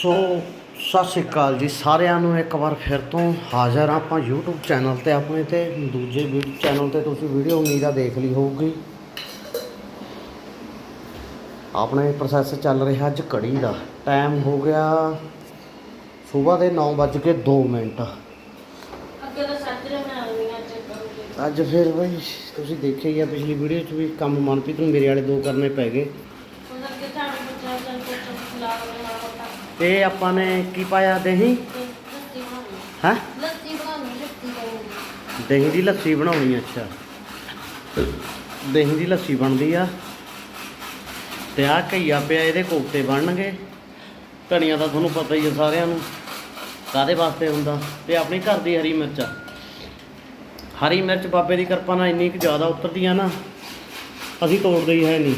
ਸੋ ਸਤਿ ਸ਼੍ਰੀ ਅਕਾਲ ਜੀ ਸਾਰਿਆਂ ਨੂੰ ਇੱਕ ਵਾਰ ਫਿਰ ਤੋਂ ਹਾਜ਼ਰ ਆਪਾਂ YouTube ਚੈਨਲ ਤੇ ਆਪਣੇ ਤੇ। ਦੂਜੇ ਵੀਡੀਓ ਚੈਨਲ ਤੇ ਤੁਸੀਂ ਵੀਡੀਓ ਉਮੀਦ ਦੇਖ ਲਈ ਹੋਊਗੀ। ਆਪਣੇ ਪ੍ਰੋਸੈਸ ਚੱਲ ਰਿਹਾ ਅੱਜ ਕੜੀ ਦਾ। ਟਾਈਮ ਹੋ ਗਿਆ ਸਵੇਰ ਦੇ 9:02 ਮਿੰਟ। ਅੱਗੇ ਤਾਂ ਸੱਜਰੇ ਆ ਚੱਕਰ ਅੱਜ ਫਿਰ ਬਈ ਤੁਸੀਂ ਦੇਖਿਆ ਹੀ ਆ ਪਿਛਲੀ ਵੀਡੀਓ 'ਚ ਵੀ ਕੰਮ ਮਨਪ੍ਰੀਤ ਨੂੰ ਮੇਰੇ ਵਾਲੇ ਦੋ ਕਰਨੇ ਪੈ ਗਏ ਉਹਦਾ ਅੱਗੇ ਝਾੜੂ ਪੋਚਾ ਚੱਲ ਪੋਚਾ ਖਿਲਾ ਕੇ ਮਾੜਾ ਮੋਟਾ ਤੇ ਆਪਾਂ ਨੇ ਕੀ ਪਾਇਆ, ਦਹੀਂ? ਤੇ ਲੱਸੀ ਬਣਾਉਣੀ ਹੈ? ਲੱਸੀ ਬਣਾਉਣੀ ਲੱਸੀ ਦਹੀਂ ਦੀ ਲੱਸੀ ਬਣਾਉਣੀ ਅੱਛਾ। ਦਹੀਂ ਦੀ ਲੱਸੀ ਬਣਦੀ ਆ। ਤੇ ਆ ਘਈਆ ਪਿਆ, ਇਹਦੇ ਕੋਫਤੇ ਬਣਨਗੇ। ਧਨੀਆ ਤਾਂ ਤੁਹਾਨੂੰ ਪਤਾ ਹੀ ਆ ਸਾਰਿਆਂ ਨੂੰ। ਕਾਦੇ ਵਾਸਤੇ ਹੁੰਦਾ? ਤੇ ਆਪਣੀ ਘਰ ਦੀ ਹਰੀ ਮਿਰਚ ਆ। ਹਰੀ ਮਿਰਚ ਬਾਬੇ ਦੀ ਕਿਰਪਾ ਨਾਲ ਇੰਨੀ ਕੁ ਜ਼ਿਆਦਾ ਉਤਰਦੀ ਆ ਨਾ, ਅਸੀਂ ਤੋੜਦੇ ਹੀ ਹੈ ਨਹੀਂ।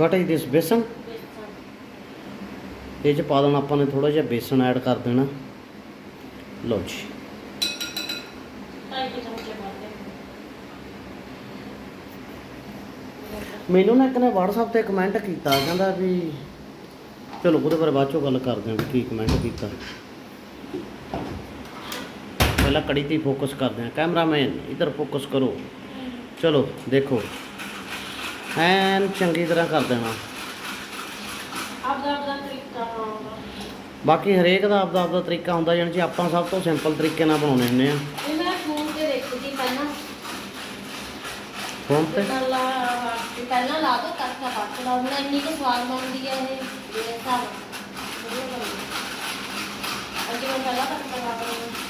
ਵਾਟ ਇਜ਼ ਦਿਸ ਬੇਸਨ ਇਹ ਚ ਪਾ ਦੇਣਾ ਆਪਾਂ ਨੇ ਥੋੜਾ ਜਿਹਾ ਬੇਸਨ ਐਡ ਕਰ ਦੇਣਾ। ਲਓ ਜੀ। ਮੈਨੂੰ ਨਾ ਇੱਕ ਨੇ WhatsApp ਤੇ ਕਮੈਂਟ ਕੀਤਾ, ਕਹਿੰਦਾ ਵੀ ਚਲੋ ਉਹਦੇ ਬਾਰੇ ਬਾਅਦ ਚੋਂ ਗੱਲ ਕਰਦੇ ਹਾਂ ਵੀ ਕੀ ਕਮੈਂਟ ਕੀਤਾ। ਪਹਿਲਾਂ ਕੜੀ ਤੇ ਫੋਕਸ ਕਰਦੇ ਹਾਂ। ਕੈਮਰਾਮੈਨ ਇਧਰ ਫੋਕਸ ਕਰੋ। ਚਲੋ ਦੇਖੋ। ਐਨ ਚੰਗੀ ਤਰ੍ਹਾਂ ਕਰ ਦੇਣਾ। ਆਪਦਾ ਆਪਦਾ ਤਰੀਕਾ ਬਣਾਉਣਾ ਬਾਕੀ ਹਰੇਕ ਦਾ ਆਪਦਾ ਆਪਦਾ ਤਰੀਕਾ ਹੁੰਦਾ ਜਾਣੀ ਕਿ ਆਪਾਂ ਸਭ ਤੋਂ ਸਿੰਪਲ ਤਰੀਕੇ ਨਾਲ ਬਣਾਉਣੇ ਹੁੰਦੇ ਆ। ਇਹ ਮੈਂ ਫੋਨ ਤੇ ਦੇਖੀ ਸੀ ਪਹਿਲਾਂ। ਫੋਨ ਤੇ? ਪਹਿਲਾਂ ਲਾ- ਪਹਿਲਾਂ ਲਾ ਦੋ ਤੜਕਾ ਪੱਕ ਲਾ ਹੁਣ ਇੰਨੀ ਕੁ ਸਵਾਦ ਬਣਦੀ ਹੈ ਇਹ ਮੇਰੇ ਹਿਸਾਬ ਨਾਲ। ਵਧੀਆ ਬਣਦੀ ਹੈ। ਅੱਜ ਮੈਂ ਪਹਿਲਾਂ ਤੜਕਾ ਲਾ ਦਿੰਦੀ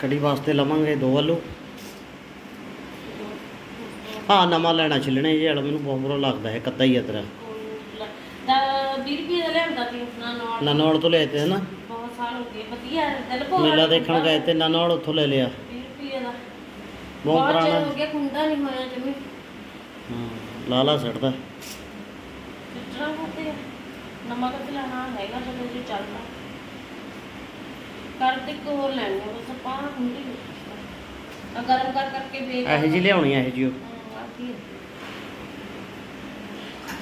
ਕੜੀ ਵਾਸਤੇ ਲਵਾਂਗੇ ਦੋ ਆਲੂ। ਹਾਂ ਨਵਾਂ ਲੈਣਾ ਛਿਲਣੇ ਇਹ ਵਾਲਾ ਮੈਨੂੰ ਬਹੁਤ ਬੁਰਾ ਲੱਗਦਾ ਹੈ ਕੱਦਾ ਹੀ ਤੇਰਾ। ਦਾ 20 ਰੁਪਏ ਦਾ ਲਿਆਂਦਾ ਸੀ ਨਾ ਨਾਲ ਨਨੌੜ ਤੋਂ ਲਿਆਏ ਤੇ ਨਾ? ਬਹੁਤ ਸਾਲ ਹੋ ਗਏ ਵਧੀਆ ਦਿਲ ਭੋਰਾ ਮੇਲਾ ਦੇਖਣ ਗਏ ਤੇ ਨਨੌੜ ਉੱਥੋਂ ਲੈ ਲਿਆ। 20 ਰੁਪਏ ਦਾ। ਬਹੁਤ ਪੁਰਾਣਾ। ਹੋ ਗਿਆ ਖੁੰਦਾ ਨਹੀਂ ਹੋਇਆ ਜਮੀ। ਹਾਂ ਲਾਲਾ ਸੜਦਾ ਚਿੱਟਾ ਹੋਤੇ ਨਮਕ ਤੇ ਲੈਣਾ ਹੈਗਾ ਚਲੋ ਜੀ ਚੱਲਦਾ। ਕਰ ਤੇ ਇੱਕ ਹੋਰ ਲੈਣੀ ਆ ਬਸ ਆਪਾਂ ਖੁੰਦੀ ਆ ਗਰਮ ਕਰ ਕਰਕੇ ਵੇਚ ਇਹੋ ਜੀ ਲਿਆਉਣੀ ਇਹੋ ਜੀ ਹੈ?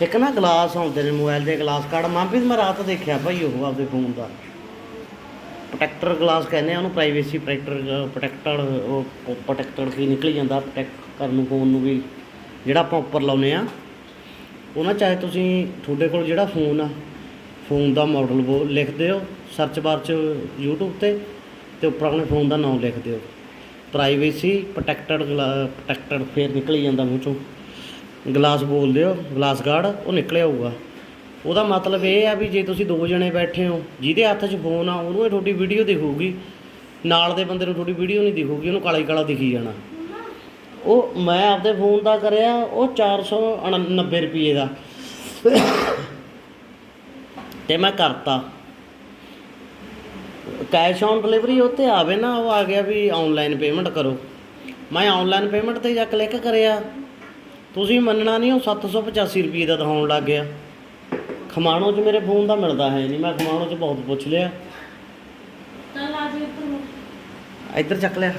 ਇੱਕ ਨਾ ਗਲਾਸ ਆਉਂਦੇ ਨੇ ਮੋਬਾਈਲ ਦੇ ਗਲਾਸ ਕਾਰਡ ਮਨਪ੍ਰੀਤ ਮੈਂ ਰਾਤ ਦੇਖਿਆ ਭਾਈ ਉਹ ਆਪਦੇ ਫੋਨ ਦਾ। ਪ੍ਰੋਟੈਕਟਰ ਗਲਾਸ ਕਹਿੰਦੇ ਆ ਉਹਨੂੰ ਪ੍ਰਾਈਵੇਸੀ ਪ੍ਰੋਟੈਕਟਰ ਪ੍ਰੋਟੈਕਟਰ ਉਹ ਪ੍ਰੋਟੈਕਟਰ ਕੀ ਨਿਕਲ ਜਾਂਦਾ ਪ੍ਰੋਟੈਕਟ ਕਰਨ ਨੂੰ ਫੋਨ ਨੂੰ ਵੀ ਜਿਹੜਾ ਆਪਾਂ ਉੱਪਰ ਲਾਉਨੇ ਆ। ਉਹ ਨਾ ਚਾਹੇ ਤੁਸੀਂ ਤੁਹਾਡੇ ਕੋਲ ਜਿਹੜਾ ਫੋਨ ਆ ਫੋਨ ਦਾ ਮਾਡਲ ਉਹ ਲਿਖ ਦਿਓ ਸਰਚ ਬਾਰ 'ਚ YouTube ਤੇ ਤੇ ਉੱਪਰ ਆਪਣੇ ਫੋਨ ਦਾ ਨਾਮ ਲਿਖ ਦਿਓ। ਪ੍ਰਾਈਵੇਸੀ ਪ੍ਰੋਟੈਕਟਡ ਪ੍ਰੋਟੈਕਟਡ ਫੇਰ ਨਿਕਲੀ ਜਾਂਦਾ ਮੂੰਹ ਚੋਂ। ਗਲਾਸ ਬੋਲ ਦਿਓ, ਗਲਾਸ ਗਾਰਡ ਉਹ ਨਿਕਲਿਆ ਹੋਊਗਾ। ਉਹਦਾ ਮਤਲਬ ਇਹ ਆ ਵੀ ਜੇ ਤੁਸੀਂ ਦੋ ਜਣੇ ਬੈਠੇ ਹੋ, ਜਿਹਦੇ ਹੱਥ 'ਚ ਫੋਨ ਆ, ਉਹਨੂੰ ਇਹ ਤੁਹਾਡੀ ਵੀਡੀਓ ਦਿਖੂਗੀ। ਨਾਲ ਦੇ ਬੰਦੇ ਨੂੰ ਤੁਹਾਡੀ ਵੀਡੀਓ ਨਹੀਂ ਦਿਖੂਗੀ, ਉਹਨੂੰ ਕਾਲਾ ਕਾਲਾ ਦਿਖੀ ਜਾਣਾ। ਉਹ, ਮੈਂ ਆਪਦੇ ਫੋਨ ਦਾ ਕਰਿਆ, ਉਹ 499 ਰੁਪਏ ਦਾ। ਤੇ ਮੈਂ ਕਰਤਾ। ਕੈਸ਼ ਔਨ ਡਿਲੀਵਰੀ ਉੱਤੇ ਆਵੇ ਨਾ ਉਹ ਆ ਗਿਆ ਵੀ ਆਨਲਾਈਨ ਪੇਮੈਂਟ ਕਰੋ। ਮੈਂ ਆਨਲਾਈਨ ਪੇਮੈਂਟ ਤੇ ਜਾ ਕਲਿੱਕ ਕਰਿਆ। ਤੁਸੀਂ ਮੰਨਣਾ ਨਹੀਂ ਉਹ 785 ਰੁਪਏ ਦਾ ਦਿਖਾਉਣ ਲੱਗ ਗਿਆ। ਖਮਾਣੋ 'ਚ ਮੇਰੇ ਫੋਨ ਦਾ ਮਿਲਦਾ ਹੈ ਨਹੀਂ ਮੈਂ ਖਮਾਣੋ 'ਚ ਬਹੁਤ ਪੁੱਛ ਲਿਆ। ਚੱਲ ਆ ਜੀ ਉੱਪਰ ਨੂੰ। ਇੱਧਰ ਚੱਕ ਲਿਆ।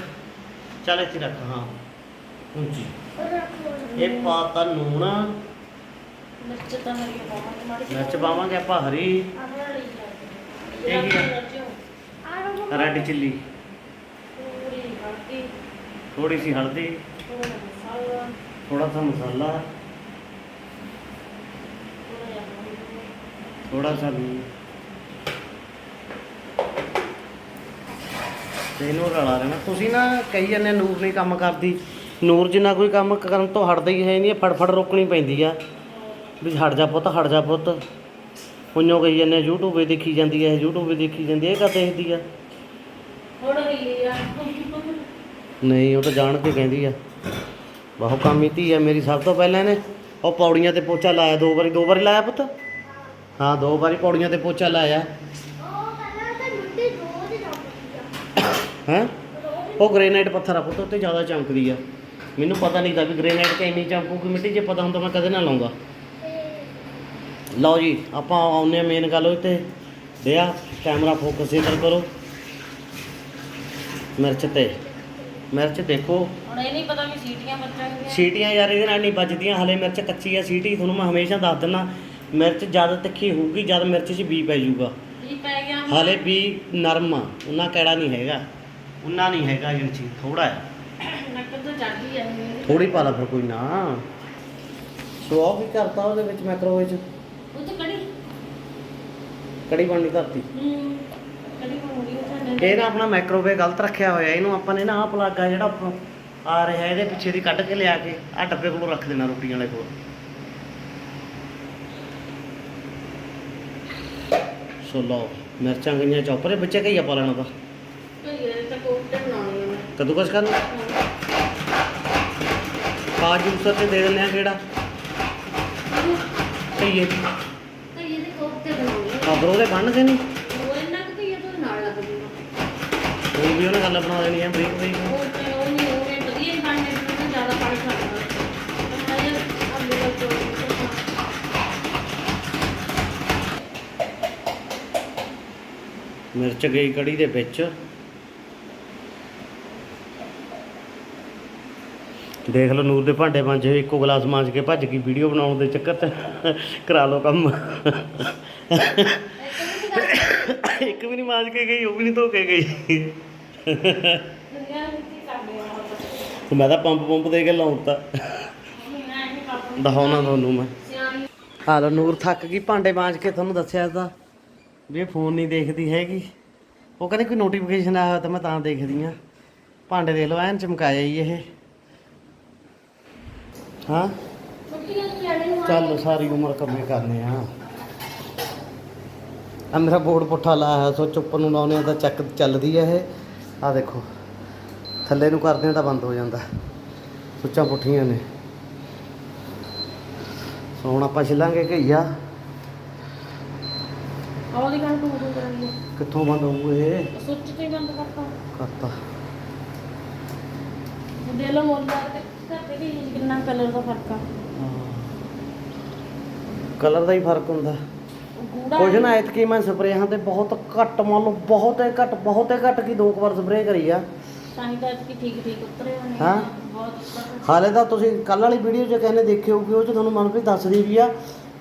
ਚੱਲ ਇੱਥੇ ਰੱਖ ਹਾਂ। ਉੱਚੀ। ਇਹ ਪਾਤਾ ਨੂਣ ਮਿਰਚ ਤਾਂ ਹਰੀ ਬਹੁਤ ਮਾੜੀ ਮਿਰਚ ਪਾਵਾਂਗੇ ਆਪਾਂ ਹਰੀ। ਇਹ ਕੀ ਆ? ਰੈੱਡ ਚਿੱਲੀ ਪੂਰੀ ਹਲਦੀ। ਥੋੜੀ ਸੀ ਹਲਦੀ। ਥੋੜਾ ਮਸਾਲਾ। ਥੋੜਾ ਸਾ ਮਸਾਲਾ। ਥੋੜਾ ਜਿਹਾ ਨਮਕ। ਥੋੜਾ ਸਾ ਲੂਣ ਤੇ ਇਹਨੂੰ ਰਲਾ ਲੈਣਾ। ਤੁਸੀਂ ਨਾ ਕਹੀ ਜਾਂਦੇ ਨੂਰ ਨਹੀਂ ਕੰਮ ਕਰਦੀ। ਨੂਰ ਜਿੰਨਾ ਕੋਈ ਕੰਮ ਕਰਨ ਤੋਂ ਹਟਦਾ ਹੀ ਹੈ ਨਹੀਂ ਫੜਫੜ ਰੋਕਣੀ ਪੈਂਦੀ ਆ। ਵੀ ਹਟ ਜਾ ਪੁੱਤ ਹਟ ਜਾ ਪੁੱਤ। ਉਈਓ ਕਹੀ ਜਾਂਦੇ YouTube 'ਤੇ ਦੇਖੀ ਜਾਂਦੀ ਹੈ YouTube 'ਤੇ ਦੇਖੀ ਜਾਂਦੀ ਹੈ ਇਹ ਕਾ ਦੇਖਦੀ ਆ। ਥੋੜਾ ਹੀ ਆ ਨਹੀਂ, ਉਹ ਤਾਂ ਜਾਣ ਕੇ ਕਹਿੰਦੀ ਆ। ਬਹੁਤ ਕਾਮੀ ਧੀ ਆ ਮੇਰੀ ਸਭ ਤੋਂ ਪਹਿਲਾਂ ਨੇ ਉਹ ਪੌੜੀਆਂ ਤੇ ਪੋਚਾ ਲਾਇਆ, ਦੋ ਵਾਰੀ ਦੋ ਵਾਰੀ ਲਾਇਆ ਪੁੱਤ? ਹਾਂ, ਦੋ ਵਾਰੀ ਪੌੜੀਆਂ ਤੇ ਪੋਚਾ ਲਾਇਆ। ਹੈ? ਉਹ ਗ੍ਰੇਨਾਈਟ ਪੱਥਰ ਆ ਪੁੱਤ ਉੱਤੇ ਜ਼ਿਆਦਾ ਚਮਕਦੀ ਆ। ਮੈਨੂੰ ਪਤਾ ਨਹੀਂ ਤਾਂ ਵੀ ਗ੍ਰੇਨਾਈਟ ਤੇ ਇੰਨੀ ਚਮਕੂਗੀ, ਮਿੱਟੀ ਜੇ ਪਤਾ ਹੁੰਦਾ ਮੈਂ ਕਦੇ ਨਾ ਲਾਉਂਦਾ। ਲਓ ਜੀ, ਆਪਾਂ ਆਉਂਦੇ ਮੇਨ ਗੱਲ ਉਹ ਤੇ ਦਿਆ ਕੈਮਰਾ ਫੋਕਸ ਇਧਰ ਕਰੋ। ਮਿਰਚ ਤੇ। ਮਿਰਚ ਦੇਖੋ। ਹੁਣ ਇਹ ਨਹੀਂ ਪਤਾ ਵੀ ਸੀਟੀਆਂ ਬੱਚਣਗੀਆਂ ਸੀਟੀਆਂ ਯਾਰ ਇਹਦੇ ਨਾਲ ਨਹੀਂ ਵੱਜਦੀਆਂ ਹਲੇ ਮਿਰਚ ਕੱਚੀ ਆ ਸੀਟੀ ਤੁਹਾਨੂੰ ਮੈਂ ਹਮੇਸ਼ਾ ਦੱਸ ਦਿੰਦਾ ਮਿਰਚ ਜਦ ਤਿੱਖੀ ਹੋਊਗੀ ਜਦ ਮਿਰਚ 'ਚ ਬੀ ਪੈ ਜਾਊਗਾ। ਜੀ ਪੈ ਗਿਆ ਹਲੇ ਵੀ ਨਰਮ ਆ ਉਹਨਾਂ ਕਿਹੜਾ ਨਹੀਂ ਹੈਗਾ। ਉਹਨਾਂ ਨਹੀਂ ਹੈਗਾ ਚੀਜ਼ ਥੋੜਾ ਹੈ। ਨੱਕ ਤੋਂ ਚੜ੍ਹਦੀ ਆ ਇਹ। ਥੋੜੀ ਪਾ ਲਾ ਫਿਰ ਕੋਈ ਨਾ। ਸੋ ਆਹ ਵੀ ਕਰਤਾ ਉਹਦੇ ਵਿੱਚ ਮਾਈਕ੍ਰੋਵੇਵ 'ਚ। ਉਹ ਤੇ ਕੜੀ। ਕੜੀ ਬਣਨੀ ਧਰਤੀ। ਹੂੰ ਕੜੀ ਬਣੂਗੀ ਉਹ ਸਾਡੇ ਇਹ ਨਾ ਆਪਣਾ ਮਾਈਕ੍ਰੋਵੇਵ ਗਲਤ ਰੱਖਿਆ ਹੋਇਆ ਇਹਨੂੰ ਆਪਾਂ ਨੇ ਨਾ ਆਹ ਪਲੱਗ ਆ ਜਿਹੜਾ ਉੱਪਰੋਂ ਆ ਰਿਹਾ ਇਹਦੇ ਪਿੱਛੇ ਦੀ ਕੱਢ ਕੇ ਲਿਆ ਕੇ ਆ ਡੱਬੇ ਕੋਲ ਰੱਖ ਦੇਣਾ ਰੋਟੀਆਂ ਵਾਲੇ ਕੋਲ। ਸੋ ਲਓ ਮਿਰਚਾਂ ਗਈਆਂ ਚੌਪਰੇ ਬੱਚੇ ਕਈਆ ਪਾ ਲੈਣਾ ਤਾਂ। ਕਦੋਂ ਕੁਛ ਕਰਨਾ? ਪਾ ਜੂਸਰ ਤੇ ਦੇ ਦਿੰਦੇ ਆ ਕਿਹੜਾ? ਕਈਏ ਤਾਂ ਇਹਦੇ ਕੋਫਤੇ ਬਣਾਉਣੇ ਨੇ ਖਬਰ ਉਹਦੇ ਬਣਨਗੇ ਨਹੀਂ ਉਹ ਇਹਨਾਂ ਕੁ ਤੇ ਤੋਂ ਨਾਲ ਲੱਗ ਜੂਗਾ ਉਹ ਵੀ ਉਹਨੇ ਗੱਲ ਬਣਾ ਦੇਣੀ ਆ ਬਰੀਕ ਬਰੀਕ। ਉਹ ਤੇ ਉਹ ਨਹੀਂ ਉਹ ਨੇ ਵਧੀਆ ਹੀ ਬਣਨੇ ਨੇ ਜ਼ਿਆਦਾ ਪਾਣੀ ਛੱਡਦਾ ਤਾਂ ਮੈਂ ਅੱਗੇ ਲੱਗ ਮਿਰਚ ਗਈ ਕੜੀ ਦੇ ਵਿੱਚ। ਦੇਖ ਲਓ ਨੂਰ ਦੇ ਭਾਂਡੇ ਮਾਂਜੇ ਹੋਏ, ਇੱਕੋ ਗਲਾਸ ਮਾਂਜ ਕੇ ਭੱਜ ਗਈ ਵੀਡੀਓ ਬਣਾਉਣ ਦੇ ਚੱਕਰ 'ਚ ਕਰਾ ਲਓ ਕੰਮ। ਇੱਕ ਵੀ ਨਹੀਂ ਮਾਂਜ ਕੇ ਗਈ ਉਹ ਵੀ ਨਹੀਂ ਧੋ ਕੇ ਗਈ। ਦੁਨੀਆ ਮੈਂ ਤਾਂ ਪੰਪ ਪੰਪ ਦੇ ਕੇ ਲਾਉਂਤਾ। ਦਿਖਾਉਣਾ ਤੁਹਾਨੂੰ ਮੈਂ। ਸਿਆਣੀ ਹਾਲ ਨੂਰ ਥੱਕ ਗਈ, ਭਾਂਡੇ ਮਾਂਜ ਕੇ ਤੁਹਾਨੂੰ ਦੱਸਿਆ ਤਾਂ। ਵੀ ਫੋਨ ਨਹੀਂ ਦੇਖਦੀ ਹੈਗੀ। ਉਹ ਕਹਿੰਦੀ ਕੋਈ ਨੋਟੀਫਿਕੇਸ਼ਨ ਆਇਆ ਤਾਂ ਮੈਂ ਤਾਂ ਦੇਖਦੀ ਆ ਭਾਂਡੇ ਦੇਖ ਲਓ, ਐਨ ਚਮਕਾਇਆ ਹੀ ਇਹ। ਹਾਂ? ਚੱਲ ਸਾਰੀ ਉਮਰ ਕੰਮੇ ਕਰਨੇ ਆ। ਆ ਮੇਰਾ ਬੋਰਡ ਪੁੱਠਾ ਲਾਇਆ ਸੋ ਚੁੱਪ ਨੂੰ ਲਾਉਨੇ ਆ ਤਾਂ ਚੱਕ ਚੱਲਦੀ ਆ ਇਹ। ਆ ਦੇਖੋ। ਥੱਲੇ ਨੂੰ ਕਰਦੇ ਆ ਤਾਂ ਬੰਦ ਹੋ ਜਾਂਦਾ। ਸੁੱਚਾਂ ਪੁੱਠੀਆਂ ਨੇ। ਸੋ ਹੁਣ ਆਪਾਂ ਛਿਲਾਂਗੇ ਘਈਆ। ਆਹ ਦੀ ਗੱਲ ਤੂੰ ਉਦੋਂ ਕਰਾਂਗੀ? ਕਿੱਥੋਂ ਬੰਦ ਹੋਊ ਇਹ? ਸੁੱਚ ਤੇ ਹੀ ਬੰਦ ਕਰਤਾ। ਕਰਤਾ। ਦੇ ਲੋ ਮੋਲਾ ਤੇ ਘਰ ਦੇ ਵਿੱਚ ਕਿੰਨਾ ਕਲਰ ਦਾ ਫ਼ਰਕ ਆ। ਕਲਰ ਦਾ ਹੀ ਫ਼ਰਕ ਹੁੰਦਾ। ਗੂੜਾ ਕੁਝ ਨਾ ਐਤਕੀ ਮੈਂ ਸਪਰੇਹਾਂ ਤੇ ਬਹੁਤ ਘੱਟ ਮੰਨ ਲਓ ਬਹੁਤ ਘੱਟ ਬਹੁਤ ਘੱਟ ਕੀ ਦੋ ਕੁ ਵਾਰ ਸਪਰੇਅ ਕਰੀ ਆ। ਤਾਂ ਹੀ ਤਾਂ ਕਿ ਠੀਕ ਠੀਕ ਉਤਰੇ ਹੋਣੇ ਹਾਂ। ਬਹੁਤ ਉੱਤਰ ਹਾਲੇ ਤਾਂ ਤੁਸੀਂ ਕੱਲ ਵਾਲੀ ਵੀਡੀਓ 'ਚ ਕਹਿੰਦੇ ਦੇਖੇ ਹੋਗੇ ਉਹ 'ਚ ਤੁਹਾਨੂੰ ਮਨਪ੍ਰੀਤ ਦੱਸਦੀ ਵੀ ਆ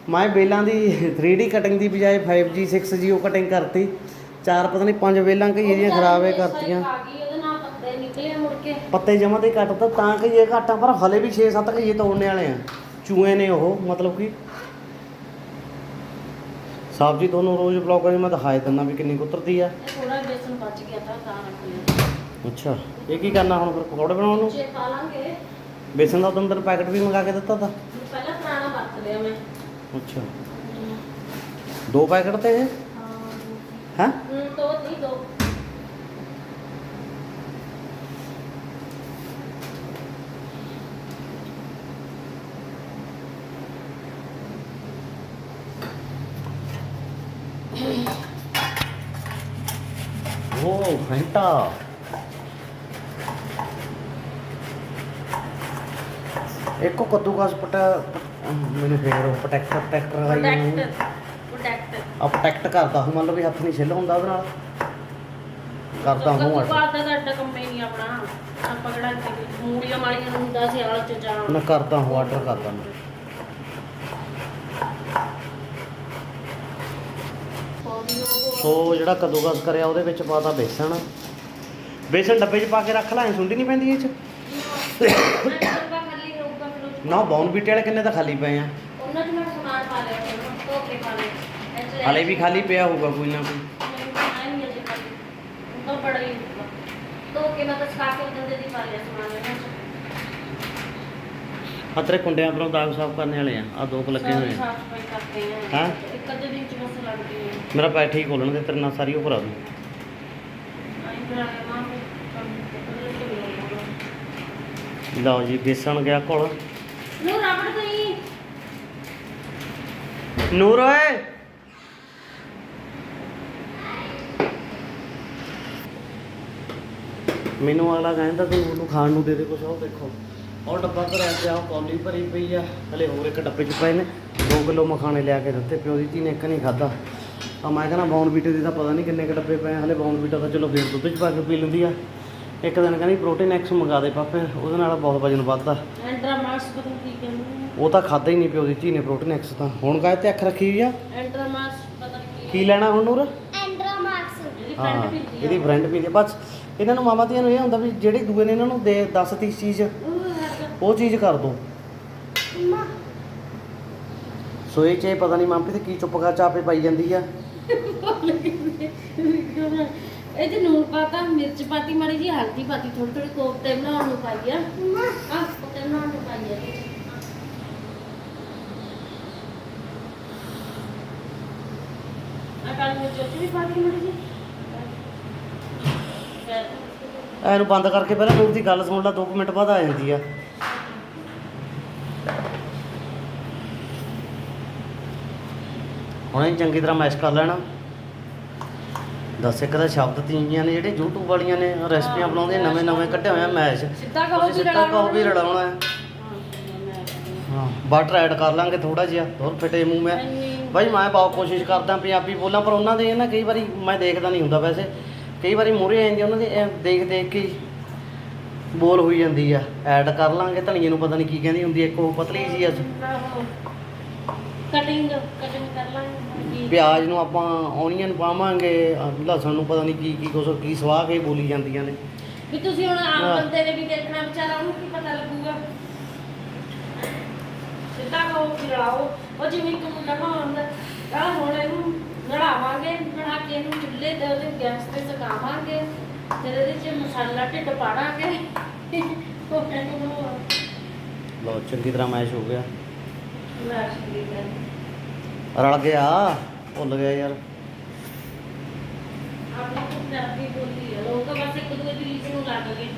ਮੈਂ ਬੇਲਾਂ ਦੀ 3D ਕਟਿੰਗ ਦੀ ਬਜਾਏ 5G 6G ਉਹ ਕਟਿੰਗ ਕਰਤੀ। ਚਾਰ ਪਤਾ ਨਹੀਂ ਪੰਜ ਬੇਲਾਂ ਕਈ ਇਹਦੀਆਂ ਖਰਾਬ ਹੈ ਕਰਤੀਆਂ। ਆ ਗਈ ਉਹਦੇ ਨਾਲ ਪੱਤੇ ਨਿਕਲੇ ਮੁੜ ਕੇ। ਪੱਤੇ ਜਮਾਂ ਤੇ ਕੱਟਦਾ ਤਾਂ ਕਿ ਇਹ ਘਾਟਾਂ ਪਰ ਹਲੇ ਵੀ 6-7 ਕਈਏ ਤੋੜਨੇ ਵਾਲੇ ਆ। ਚੂਹੇ ਨੇ ਉਹ ਮਤਲਬ ਕਿ ਸਬਜ਼ੀ ਤੁਹਾਨੂੰ ਰੋਜ਼ ਬਲੌਗਾਂ 'ਚ ਮੈਂ ਦਿਖਾਏ ਦਿੰਦਾ ਵੀ ਕਿੰਨੀ ਕੁ ਉਤਰਦੀ ਆ ਥੋੜਾ ਬੇਸਨ ਬਚ ਗਿਆ ਤਾਂ ਤਾਂ ਰੱਖ ਲਿਆ ਅੱਛਾ ਇਹ ਕੀ ਕਰਨਾ ਹੁਣ ਫਿਰ ਪਕੌੜੇ ਬਣਾਉਣ ਨੂੰ? ਜੇ ਪਾ ਲਾਂਗੇ। ਬੇਸਨ ਦਾ ਉਦੋਂ ਪੈਕਟ ਵੀ ਮੰਗਾ ਕੇ ਦਿੱਤਾ ਤਾਂ। ਪਹਿਲਾਂ ਪੁਰਾਣਾ ਵਰਤ ਲਿਆ ਮੈਂ। ਅੱਛਾ। ਦੋ ਪੈਕਟ ਤੇ ਹਾਂ ਹੈਂ? ਹੂੰ ਦੋ ਨਹੀਂ ਦੋ। ਉਹ ਫੈਂਟਾ ਇੱਕੋ ਕੱਦੂਕਸ ਪਟ ਮੈਨੂੰ ਫੇਰ ਪ੍ਰੋਟੈਕਟਰ ਪ੍ਰੋਟੈਕਟਰ ਦਾ ਹੀ ਪ੍ਰੋਡਕਟ ਪ੍ਰੋਡਕਟ ਆ ਪ੍ਰੋਟੈਕਟ ਕਰਦਾ ਹੂੰ ਮੰਨ ਲਓ ਵੀ ਹੱਥ ਨਹੀਂ ਛਿੱਲ ਹੁੰਦਾ ਉਹਦੇ ਨਾਲ ਕਰਦਾ ਹੂੰ ਅੱਡ ਬਾਦ ਦਾ ਸਾਡਾ ਕੰਮ ਹੀ ਨਹੀਂ ਆਪਣਾ ਆਪਾਂ ਕਿਹੜਾ ਇੱਥੇ ਮੂਲੀਆਂ ਨੂੰ ਹੁੰਦਾ ਸੀ ਆਲ ਚ ਜਾਣ ਮੈਂ ਕਰਦਾ ਹੂੰ ਆਰਡਰ ਕਰਦਾ ਮੈਂ ਸੋ ਜਿਹੜਾ ਕੱਦੂਕਸ ਕਰਿਆ ਉਹਦੇ ਵਿੱਚ ਪਾਤਾ ਬੇਸਣ। ਬੇਸਣ ਡੱਬੇ 'ਚ ਪਾ ਕੇ ਰੱਖ ਲਾਂ ਸੁੰਡੀ ਨਹੀਂ ਪੈਂਦੀ ਇਹ 'ਚ। ਨਾ ਬੌਨ ਬੀਟੇ ਵਾਲੇ ਕਿੰਨੇ ਤਾਂ ਖਾਲੀ ਪਏ ਆ? ਉਹਨਾਂ ਚ ਮੈਂ ਸਮਾਨ ਪਾ ਲਿਆ ਕੇ ਪਾ ਲਿਆ ਇੱਥੇ ਹਲੇ ਵੀ ਖਾਲੀ ਪਿਆ ਹੋਊਗਾ ਕੋਈ ਨਾ ਕੋਈ। ਬੜਾ ਹੀ ਹੋਊਗਾ। ਧੋ ਕੇ ਮੈਂ ਤਾਂ ਸੁਕਾ ਕੇ ਉਦੋਂ ਦੇ ਦੀ ਪਾ ਲਿਆ ਸਮਾਨ ਚ ਅਤਰੇ ਕੁੰਡਿਆਂ ਪਰੋਂ ਦਾਗ ਸਾਫ਼ ਕਰਨੇ ਵਾਲੇ ਆ। ਆ ਦੋ ਕੁ ਲੱਗੇ ਹੋਏ ਆ। ਸਾਫ਼ ਸਫ਼ਾਈ ਕਰਦੇ ਆ। ਹਾਂ? ਇੱਕ ਅੱਧੇ ਦਿਨ ਚ ਬਸ ਲੱਗਦੀ ਹੈ ਮੇਰਾ ਪੈਰ ਠੀਕ ਖੋਲਣ ਦੇ ਤੇਰੇ ਨਾਲ ਸਾਰੀ ਉਹ ਕਰਾ ਦੂੰ ਆਈ ਮਾਂ ਕਰ ਲਓ ਜੀ ਬੇਸਣ ਗਿਆ ਘੁਲ। ਨੂੰ ਰਾਬੜ ਗਈ ਨੂਰ ਓਏ! ਮੈਨੂੰ ਅਗਲਾ ਕਹਿੰਦਾ ਤੂੰ ਉਹਨੂੰ ਖਾਣ ਨੂੰ ਦੇ ਦੇ ਕੁਛ ਉਹ ਦੇਖੋ। ਉਹ ਡੱਬਾ ਭਰਿਆ ਪਿਆ ਉਹ ਕੌਲੀ ਭਰੀ ਪਈ ਆ। ਹਲੇ ਹੋਰ ਇੱਕ ਡੱਬੇ 'ਚ ਪਏ ਨੇ। 2 ਕਿਲੋ ਮਖਾਣੇ ਲਿਆ ਕੇ ਦਿੱਤੇ ਪਿਓ ਦੀ ਧੀ ਨੇ ਇੱਕ ਨਹੀਂ ਖਾਦਾ ਆ ਮੈਂ ਕਹਿੰਦਾ ਬੌਨਵੀਟੇ ਦੇ ਤਾਂ ਪਤਾ ਨਹੀਂ ਕਿੰਨੇ ਕ ਡੱਬੇ ਪਏ ਆ, ਹਲੇ ਬੌਨਵੀਟਾ ਤਾਂ ਚਲੋ ਫੇਰ ਦੁੱਧ 'ਚ ਪਾ ਕੇ ਪੀ ਲੈਂਦੀ ਆ। ਇੱਕ ਦਿਨ ਕਹਿੰਦੀ ਪ੍ਰੋਟੀਨ ਐਕਸ ਮੰਗਾ ਦੇ ਪਾਪੇ ਉਹਦੇ ਨਾਲ ਬਹੁਤ ਵਜਨ ਵੱਧਦਾ। ਐਂਟਰਾ ਮਾਰਕਸ ਪਤਾ ਕੀ ਕਹਿੰਦੇ ਉਹ ਤਾਂ ਖਾਦਾ ਹੀ ਨਹੀਂ ਪਿਓ ਦੀ ਧੀ ਨੇ ਪ੍ਰੋਟੀਨ ਐਕਸ ਤਾਂ। ਹੁਣ ਕਾਹ ਤੇ ਅੱਖ ਰੱਖੀ ਹੋਈ ਆ? ਐਂਟਰਾ ਮਾਰਕਸ ਪਤਾ ਕੀ ਲੈਣਾ ਹੁਣ ਨੂਰ? ਐਂਟਰਾ ਮਾਰਕਸ ਇਹਦੀ ਫਰੈਂਡ ਵੀ ਹੁੰਦੀ ਇਹਦੀ ਫਰੈਂਡ ਵੀ ਦੇ ਬਸ ਇਹਨਾਂ ਨੂੰ ਮਾਮਾ ਧੀਆਂ ਨੂੰ ਇਹ ਹੁੰਦਾ ਵੀ ਜਿਹੜੀ ਦੂਏ ਨੇ ਇਹਨਾਂ ਨੂੰ ਦੇ 10 30 ਚੀਜ਼। ਉਹ ਚੀਜ਼ ਕਰ ਦੋ। ਮਾਂ ਸੋ ਇਹ ਚ ਇਹ ਪਤਾ ਨਹੀਂ ਮਾਮੀ ਤੇ ਕੀ ਚੁੱਪ ਕਰ ਚਾਪੇ ਪਾਈ ਜਾਂਦੀ ਆ। ਇਹ ਤੇ ਨੂਨ ਪਾਤਾ ਮਿਰਚ ਪਾਤੀ ਮਾੜੀ ਜੀ ਹਲਦੀ ਪਾਤੀ ਥੋੜੀ ਥੋੜੀ ਕੋਫਤੇ ਬਣਾਉਣ ਨੂੰ ਪਾਈ ਆ। ਆ ਕੋਫਤੇ ਬਣਾਉਣ ਨੂੰ ਪਾਈ ਆ। ਆ ਕਾਲੀ ਮਿਰਚ ਵੀ ਪਾਤੀ ਮਾੜੀ ਜੀ ਇਹਨੂੰ ਬੰਦ ਕਰਕੇ ਪਹਿਲਾਂ ਨੂਰ ਦੀ ਗੱਲ ਸੁਣ ਲੈ 2 ਮਿੰਟ ਬਾਅਦ ਆ ਜਾਂਦੀ ਆ। ਹੁਣ ਚੰਗੀ ਤਰ੍ਹਾਂ ਮੈਸ਼ ਕਰ ਲੈਣਾ ਦੱਸ ਇੱਕ ਦਾ ਸ਼ਬਦ ਤੀਆਂ ਨੇ ਜਿਹੜੇ YouTube ਵਾਲੀਆਂ ਨੇ ਰੈਸਪੀਆਂ ਬਣਾਉਂਦੇ ਨਵੇਂ ਨਵੇਂ ਕੱਢੇ ਹੋਏ ਆ ਮੈਸ਼ ਸਿੱਧਾ ਕਹੋ ਵੀ ਸਿੱਧਾ ਕਹੋ ਵੀ ਰਲਾਉਣਾ ਹੈ ਹਾਂ ਬਟਰ ਐਡ ਕਰ ਲਾਂਗੇ ਥੋੜਾ ਜਿਹਾ ਹੋਰ ਫਿਟੇ ਮੂੰਹ ਮੈਂ ਭਾਈ ਮੈਂ ਬਹੁਤ ਕੋਸ਼ਿਸ਼ ਕਰਦਾ ਪੰਜਾਬੀ ਬੋਲਾਂ ਪਰ ਉਹਨਾਂ ਦੇ ਨਾ ਕਈ ਵਾਰੀ ਮੈਂ ਦੇਖਦਾ ਨਹੀਂ ਹੁੰਦਾ ਵੈਸੇ ਕਈ ਵਾਰੀ ਮੂਹਰੇ ਆ ਜਾਂਦੀ ਉਹਨਾਂ ਦੇ ਦੇਖ ਦੇਖ ਕੇ ਬੋਲ ਹੋਈ ਜਾਂਦੀ ਆ ਐਡ ਕਰ ਲਾਂਗੇ ਧਨੀਏ ਨੂੰ ਪਤਾ ਨਹੀਂ ਕੀ ਕਹਿੰਦੀ ਹੁੰਦੀ ਇੱਕ ਉਹ ਪਤਲੀ ਜੀ ਆ ਕਟਿੰਗ ਕਟਿੰਗ ਕਰ ਲਾਂਗੇ ਪਿਆਜ਼ ਨੂੰ ਆਪਾਂ ਓਨੀਅਨ ਪਾਵਾਂਗੇ ਲਸਣ ਨੂੰ ਪਤਾ ਨਹੀਂ ਕੀ ਕੀ ਕੁਛ ਕੀ ਸਵਾਹ ਕੇ ਬੋਲੀ ਜਾਂਦੀਆਂ ਨੇ। ਵੀ ਤੁਸੀਂ ਹੁਣ ਆਮ ਹਾਂ। ਬੰਦੇ ਨੇ ਵੀ ਦੇਖਣਾ ਵਿਚਾਰਾ ਉਹਨੂੰ ਕੀ ਪਤਾ ਲੱਗੂਗਾ। ਸਿੱਧਾ ਕਹੋ ਕਿ ਲੜਾਓ ਉਹ ਜਿਵੇਂ ਇੱਕ ਮੁੰਡਾ ਨਹਾਉਂਦਾ ਆ ਹੁਣ ਇਹਨੂੰ ਨੜਾਵਾਂਗੇ ਨੜਾ ਕੇ ਇਹਨੂੰ ਚੁੱਲ੍ਹੇ ਤੇ ਉਹਦੇ ਗੈਸ ਤੇ ਸੁਕਾਵਾਂਗੇ ਫਿਰ ਇਹਦੇ ਚ ਮਸਾਲਾ ਢਿੱਡ ਪਾੜਾਂਗੇ। ਉਹ ਇਹਨੂੰ ਲਓ ਚੰਗੀ ਤਰ੍ਹਾਂ ਮੈਸ਼ ਹੋ ਗਿਆ। ਮੈਸ਼ ਕਰੀਦਾ ਰਲ ਗਿਆ। ਭੁੱਲ ਗਿਆ ਯਾਰ।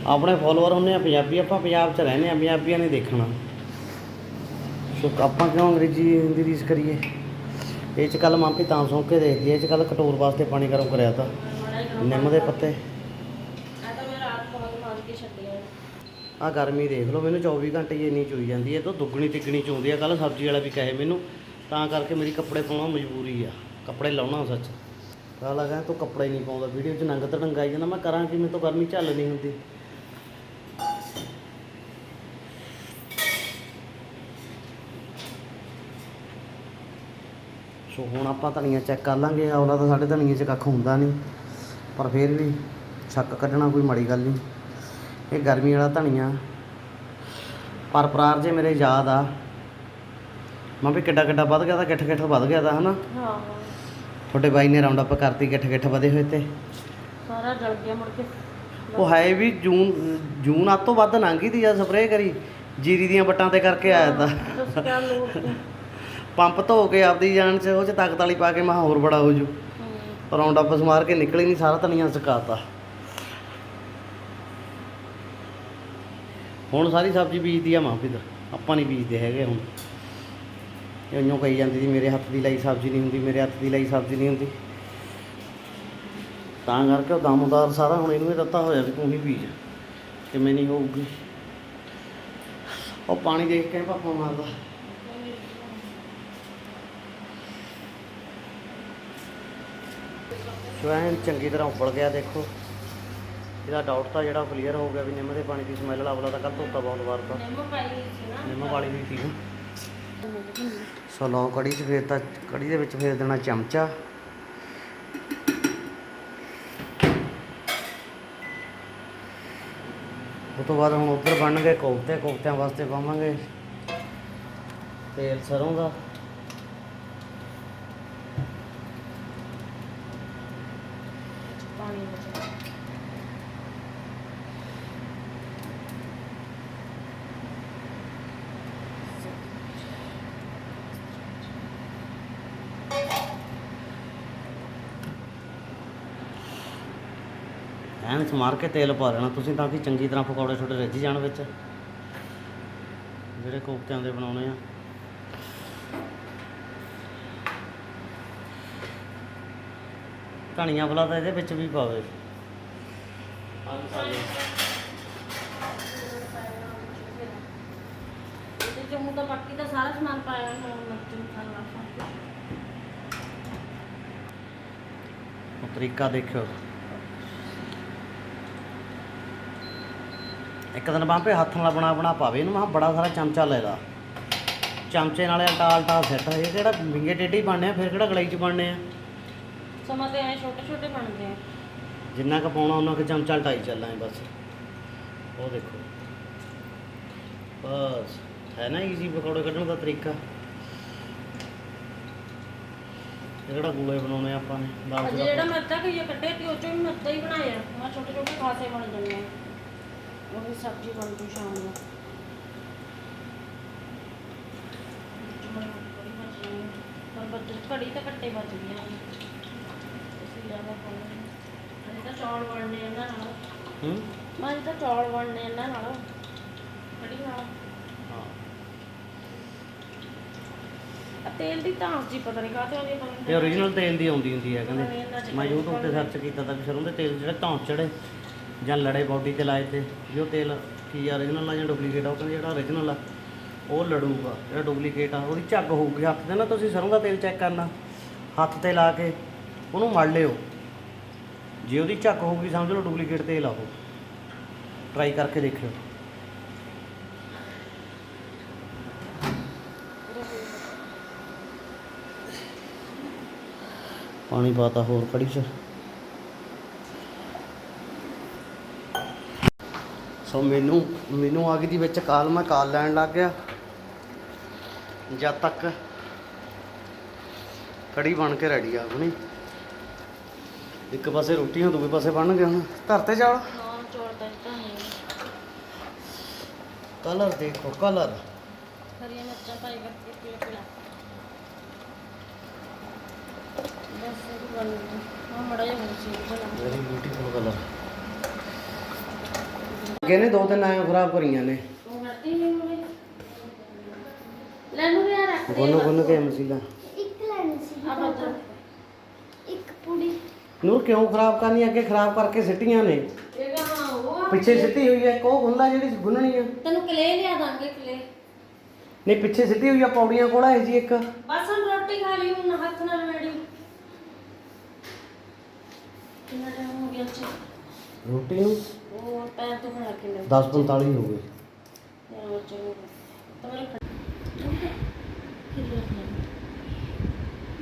ਆਪਣੀ ਫਾਲੋਅਰ ਹੁੰਨੇ ਆ ਪੰਜਾਬੀ ਆਪਾਂ ਪੰਜਾਬ 'ਚ ਰਹਿੰਦੇ ਆ ਪੰਜਾਬੀਆਂ ਨੇ ਦੇਖਣਾ। ਸੋ ਆਪਾਂ ਕਿਉਂ ਅੰਗਰੇਜ਼ੀ ਦੀ ਰੀਸ ਕਰੀਏ? ਇਹ ਚ ਕੱਲ ਮਾਂਪੀ ਤਾਂ ਸੌਂ ਕੇ ਦੇਖਦੀ ਇਹ ਚ ਕੱਲ ਕਟੋਰ ਵਾਸਤੇ ਪਾਣੀ ਗਰਮ ਕਰਿਆ ਤਾਂ। ਨਿੰਮ ਦੇ ਪੱਤੇ। ਆ। ਗਰਮੀ ਦੇਖ ਲਓ ਮੈਨੂੰ 24 ਘੰਟੇ ਹੀ ਇੰਨੀ ਚੋਈ ਜਾਂਦੀ ਹੈ ਤਾਂ ਦੁੱਗਣੀ ਤਿੱਗਣੀ ਚੋਂਦੀ ਆ। ਕੱਲ ਸਬਜ਼ੀ ਵਾਲਾ ਵੀ ਕਹੇ ਮੈਨੂੰ ਤਾਂ ਕਰਕੇ ਮੇਰੀ ਕੱਪੜੇ ਪਾਉਣਾ ਮਜਬੂਰੀ ਆ। ਕੱਪੜੇ ਲਾਉਣਾ ਸੱਚ। ਕਹ ਲਗਾ ਤੂੰ ਕੱਪੜੇ ਨਹੀਂ ਪਾਉਂਦਾ। ਵੀਡੀਓ 'ਚ ਨੰਗ ਤੜੰਗਾ ਆਈ ਜਾਂਦਾ। ਮੈਂ ਕਰਾਂ ਕਿ? ਮੈਨੂੰ ਤੋਂ ਗਰਮੀ ਝੱਲ ਨਹੀਂ ਹੁੰਦੀ। ਸੋ ਹੁਣ ਆਪਾਂ ਧਨੀਆ ਚੈੱਕ ਕਰ ਲਾਂਗੇ। ਆਉਲਾ ਤਾਂ ਸਾਡੇ ਧਨੀਏ 'ਚ ਕੱਖ ਹੁੰਦਾ ਨਹੀਂ। ਪਰ ਫਿਰ ਵੀ ਛੱਕ ਕੱਢਣਾ ਕੋਈ ਮਾੜੀ ਗੱਲ ਨਹੀਂ। ਇਹ ਗਰਮੀ ਵਾਲਾ ਧਨੀਆ। ਪਰ ਪਰਾਰ ਜੇ ਮੇਰੇ ਯਾਦ ਆ ਮੈਂ ਵੀ ਕਿੱਡਾ ਕਿੱਡਾ ਵੱਧ ਗਿਆ ਤਾਂ ਗਿੱਠ ਗਿੱਠ ਵੱਧ ਗਿਆ ਤਾਂ ਹਨਾ। ਹਾਂ। ਤੁਹਾਡੇ ਬਾਈ ਨੇ ਰਾਉਂਡ ਅਪ ਕਰਤੀ ਗਿੱਠ ਗਿੱਠ ਵਧੇ ਹੋਏ ਤੇ। ਸਾਰਾ ਜਲ ਗਿਆ ਮੁੜ ਕੇ। ਉਹ ਹੈ ਵੀ ਜੂਨ ਜੂਨ ਆ ਤੋਂ ਵੱਧ ਲੰਘੀ ਤੀ ਜਦ ਸਪਰੇਅ ਕਰੀ। ਜੀਰੀ ਦੀਆਂ ਵੱਟਾਂ ਤੇ ਕਰਕੇ ਆਇਆ ਤਾਂ? ਪੰਪ ਧੋ ਕੇ ਆਪਦੀ ਜਾਨ ਚ ਉਹ ਚ ਤਾਕਤ ਵਾਲੀ ਪਾ ਕੇ ਮੈਂ ਕਿਹਾ ਹੋਰ ਬੜਾ ਹੋ ਜੂ। ਰਾਉਂਡ ਅਪ ਸਮਾਰ ਕੇ ਨਿਕਲੀ ਨਹੀਂ ਸਾਰਾ ਧਨੀਆ ਸੁਕਾਤਾ। ਹੁਣ ਸਾਰੀ ਸਬਜ਼ੀ ਬੀਜਦੀ ਆ ਮਾਂ ਪਿੱਤਰ ਆਪਾਂ ਨਹੀਂ ਬੀਜਦੇ ਹੈਗੇ ਹੁਣ। ਉਹਨੂੰ ਕਹੀ ਜਾਂਦੀ ਸੀ ਮੇਰੇ ਹੱਥ ਦੀ ਲਈ ਸਬਜ਼ੀ ਨਹੀਂ ਹੁੰਦੀ ਮੇਰੇ ਹੱਥ ਦੀ ਲਈ ਸਬਜ਼ੀ ਨਹੀਂ ਹੁੰਦੀ। ਤਾਂ ਕਰਕੇ ਉਹ ਦਮਦਾਰ ਸਾਰਾ ਹੁਣ ਇਹਨੂੰ ਹੀ ਦਿੱਤਾ ਹੋਇਆ ਵੀ ਤੂੰ ਹੀ ਬੀਜ ਕਿਵੇਂ ਨਹੀਂ ਹੋਊਗੀ। ਉਹ ਪਾਣੀ ਦੇਖ ਕੇ ਪਾਪਾ ਮਾਰਦਾ। ਸੋ ਐਨ ਚੰਗੀ ਤਰ੍ਹਾਂ ਉੱਬਲ ਗਿਆ ਦੇਖੋ। ਇਹਦਾ ਡਾਊਟ ਤਾਂ ਜਿਹੜਾ ਕਲੀਅਰ ਹੋ ਗਿਆ ਵੀ ਨਿੰਮ ਦੇ ਪਾਣੀ ਦੀ ਸਮੈਲ ਲਾਵਲਾ ਤਾਂ ਕੱਲ ਧੋਤਾ ਬਹੁਤ ਵਾਰ ਤਾਂ। ਨਿੰਮ ਪਾਈ ਸੀ ਨਾ। ਨਿੰਮ ਵਾਲੀ ਵੀ ਸੀ ਸੋ ਲਓ ਕੜੀ ਚ ਫੇਰ ਤਾਂ ਕੜੀ ਦੇ ਵਿੱਚ ਫੇਰ ਦੇਣਾ ਚਮਚਾ। ਉਹ ਤੋਂ ਬਾਅਦ ਹੁਣ ਉੱਧਰ ਬਣਨਗੇ ਕੋਫਤੇ, ਕੋਫਤਿਆਂ ਵਾਸਤੇ ਪਾਵਾਂਗੇ ਤੇਲ ਸਰੋਂ ਦਾ। ਪਾਣੀ ਵਿੱਚ। ਐਨ ਸਮਾਰ ਕੇ ਤੇਲ ਪਾ ਲੈਣਾ ਤੁਸੀਂ ਤਾਂ ਕਿ ਚੰਗੀ ਤਰ੍ਹਾਂ ਪਕੌੜੇ ਤੁਹਾਡੇ ਰਿੱਝ ਜਾਣ ਵਿੱਚ। ਜਿਹੜੇ ਕੋਫਤਿਆਂ ਦੇ ਬਣਾਉਣੇ ਆ। ਧਨੀਆ ਬਲਾ ਤਾਂ ਇਹਦੇ ਵਿੱਚ ਵੀ ਪਾਵੇ। ਹੁਣ ਤਾਂ ਬਾਕੀ ਦਾ ਸਾਰਾ ਸਮਾਨ ਪਾਇਆ ਹੋਇਆ ਮਿਰਚ ਮਸਾਲਾ ਸਭ ਕੁਛ। ਉਹ ਤਰੀਕਾ ਦੇਖਿਓ। ਇੱਕ ਦਿਨ ਬਾਂਪੇ ਹੱਥ ਨਾਲ ਬਣਾ ਬਣਾ ਪਾਵੇ। ਇਹਨੂੰ ਮੈਂ ਬੜਾ ਸਾਰਾ ਚਮਚਾ ਲੈ ਲਾ। ਚਮਚੇ ਨਾਲੇ ਅਲਟਾ ਅਲਟਾ ਸੈੱਟ ਇਹ ਕਿਹੜਾ ਵਿੰਗੇ ਟੇਢੇ ਬਣਨੇ ਆ ਫਿਰ ਕਿਹੜਾ ਗਲਾਈ ਚ ਬਣਨੇ ਆ? ਸਮਾਂ ਤੇ ਐ ਛੋਟੇ ਛੋਟੇ ਬਣਦੇ ਆ। ਜਿੰਨਾ ਕੁ ਪਾਉਣਾ ਉਹਨਾਂ ਕੁ ਚਮਚਾ ਲਟਾਈ ਚੱਲਣਾ ਹੈ ਬਸ। ਉਹ ਦੇਖੋ। ਬਸ ਹੈ ਨਾ ਈਜ਼ੀ ਪਕੌੜੇ ਕੱਢਣ ਦਾ ਤਰੀਕਾ। ਇਹ ਕਿਹੜਾ ਗੂਲੇ ਬਣਾਉਣੇ ਆਪਾਂ ਨੇ? ਦਾਲ ਅਜੇ ਜਿਹੜਾ ਮੈਂ ਅੱਧਾ ਕਈਆ ਕੱਢੇ ਤੇ ਉਹ ਚੋਂ ਵੀ ਮੈਂ ਅੱਧਾ ਹੀ ਬਣਾਇਆ। ਮੈਂ ਛੋਟੇ ਛੋਟੇ ਖਾਸੇ ਬਣ ਜਾਂਦੇ ਆ। ਉਹ ਵੀ ਸਬਜ਼ੀ ਬਣ ਜੂ ਸ਼ਾਮ ਨੂੰ। ਪਰ ਬੱਚੇ ਘੜੀ ਤਾਂ ਕੱਟੇ ਬਚ ਗਈਆਂ ਅਸੀਂ ਜ਼ਿਆਦਾ ਨਹੀਂ ਅਜੇ ਤਾਂ ਚੌਲ ਬਣਨੇ ਇਹਨਾਂ ਨਾਲ। ਹੂੰ? ਮੈਂ ਤਾਂ ਚੌਲ ਬਣਨੇ ਇਹਨਾਂ ਨਾਲ। ਕੜੀ ਨਾਲ। ਹਾਂ। ਤੇਲ ਦੀ ਤਾਂ ਜੀ ਪਤਾ ਨਹੀਂ ਕਾਹਤੇ ਆਉਂਦੀ ਪਤਾ ਇਹ ਨਹੀਂ ਓਰੀਜਨਲ ਤੇਲ ਦੀ ਆਉਂਦੀ ਹੁੰਦੀ ਹੈ ਕਹਿੰਦੇ। ਮੈਂ YouTube ਤੇ ਸਰਚ ਕੀਤਾ ਤਾਂ ਵੀ ਸਰੋਂ ਦੇ ਤੇਲ ਜਿਹੜੇ ਚੜੇ ਜਾਂ ਲੜੇ ਬਾਡੀ ਤੇ ਲਾਏ ਤੇ ਵੀ ਉਹ ਤੇਲ ਕੀ ਆ origignal ਆ ਜਾਂ ਡੁਪਲੀਕੇਟ ਆ, ਉਹ ਕਹਿੰਦੇ ਜਿਹੜਾ origignal ਆ, ਉਹ ਲੜੂਗਾ, ਜਿਹੜਾ ਡੁਪਲੀਕੇਟ ਆ, ਉਹਦੀ ਝੱਗ ਹੋਊਗੀ, ਹੱਥ ਤੇ ਨਾ ਤੁਸੀਂ ਸਰੋਂ ਦਾ ਤੇਲ ਚੈੱਕ ਕਰਨਾ, ਹੱਥ ਤੇ ਲਾ ਕੇ ਉਹਨੂੰ ਮੜ ਲਿਓ। ਜੇ ਉਹਦੀ ਝੱਗ ਹੋਊਗੀ, ਸਮਝ ਲਓ ਡੁਪਲੀਕੇਟ ਤੇਲ ਆ ਉਹ। ਟਰਾਈ ਕਰਕੇ ਦੇਖਿਓ। ਪਾਣੀ ਪਾਤਾ ਹੋਰ ਕੜੀ ਚ। ਸੋ ਮੈਨੂੰ ਮੈਨੂੰ ਆ ਗਈ ਦੀ ਵਿੱਚ ਕਾਲ ਮੈਂ ਕਾਲ ਲੈਣ ਲੱਗ ਗਿਆ। ਜਦ ਤੱਕ ਕੜੀ ਬਣ ਕੇ ਰੈਡੀ ਆ ਆਪਣੀ ਇੱਕ ਪਾਸੇ ਰੋਟੀਆਂ ਦੂਜੇ ਪਾਸੇ ਬਣ ਗਏ ਹੁਣ। ਧਰਤੇ ਚਾਲ ਹਾਂ ਚੌਲ ਤਾਂ ਨਹੀਂ। ਕਲਰ ਦੇਖੋ ਕਲਰ। ਹਰੀਆਂ ਮਿਰਚਾਂ ਪਾਈ ਕਰਕੇ ਪੀਲਾ ਪੀਲਾ ਬਸ ਇਹ ਬਣ ਹਾਂ ਮੜਾ ਜਿਹਾ ਹੋਰ ਸੀ ਵੈਰੀ ਬਿਊਟੀਫੁਲ ਕਲਰ ਕਹਿੰਦੇ ਦੋ ਤਿੰਨ ਆਏ ਖਰਾਬ ਕਰੀਆਂ ਨੇ। ਉਹ ਕਰਤੀ ਨਹੀਂ ਹੋਵੇ ਲੈ ਨੂੰ ਯਾਰ ਰੱਖ ਦੇ ਗੁੰਨ ਗੁੰਨ ਕੇ ਮਸੀਲਾ? ਇੱਕ ਲੈਣੀ ਸੀ ਆ ਬੱਦਰ ਇੱਕ ਪੂੜੀ ਨੂਰ ਕਿਉਂ ਖਰਾਬ ਕਰਨੀ ਅੱਗੇ ਖਰਾਬ ਕਰਕੇ ਸਿੱਟੀਆਂ ਨੇ। ਇਹ ਹਾਂ ਉਹ ਆ। ਪਿੱਛੇ ਸਿੱਟੀ ਹੋਈ ਹੈ ਉਹ ਗੁੰਨਲਾ ਜਿਹੜੀ ਗੁੰਨਣੀ ਆ। ਤੈਨੂੰ ਕਲੇ ਲਿਆ ਦਾਂਗੇ ਕਲੇ ਨਹੀਂ ਪਿੱਛੇ ਸਿੱਟੀ ਹੋਈ ਆ ਪੌੜੀਆਂ ਕੋਲ ਹੈ ਜੀ ਇੱਕ। ਬਸ ਹੁਣ ਰੋਟੀ ਖਾ ਲਈ ਹੁਣ ਹੱਥ ਨਾਲ ਮੈਡੀ ਕਿੰਨਾ ਟਾਈਮ ਹੋ ਗਿਆ ਚ ਰੋਟੀ ਨੂੰ? ਉਹ ਪੈਰ ਤੋਂ ਖੜਾ ਕੇ ਲੈ 10:45 ਹੋ ਗਏ। ਬੱਚੇ ਨੂੰ। ਤਾਂ ਮੈਂ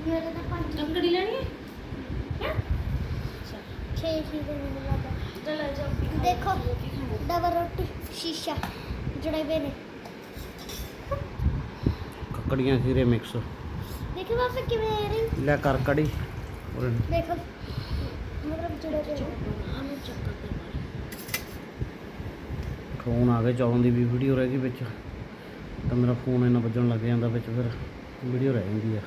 ਮੇਰੇ ਤਾਂ ਪੰਜ ਕੰਕੜੀ ਲੈਣੀ ਹੈ? ਛੇ ਸੀ ਦੇ ਮੈਨੂੰ ਲੱਗਾ ਚੱਲ ਆ ਜਾ ਦੇਖੋ ਡਬਲ ਰੋਟੀ ਸ਼ੀਸ਼ਾ ਜੜੇ ਵੇ ਨੇ। ਕੱਕੜੀਆਂ ਖੀਰੇ ਮਿਕਸ ਦੇਖੋ ਬਾਬਾ ਕਿਵੇਂ ਆ ਰਹੀ ਲੈ ਕਰ ਕੜੀ। ਦੇਖੋ ਮਤਲਬ ਜੜੇ ਵੇ ਨੇ ਆਨੂੰ ਚੱਕਰ ਤੇ ਮਾਰ ਫੋਨ ਆ ਗਿਆ ਚੌਲਾਂ ਦੀ ਵੀ ਵੀਡੀਓ ਰਹਿ ਗਈ ਵਿੱਚ। ਤਾਂ ਮੇਰਾ ਫੋਨ ਇੰਨਾ ਵੱਜਣ ਲੱਗ ਜਾਂਦਾ ਵਿੱਚ, ਫਿਰ ਵੀਡੀਓ ਰਹਿ ਜਾਂਦੀ ਆ।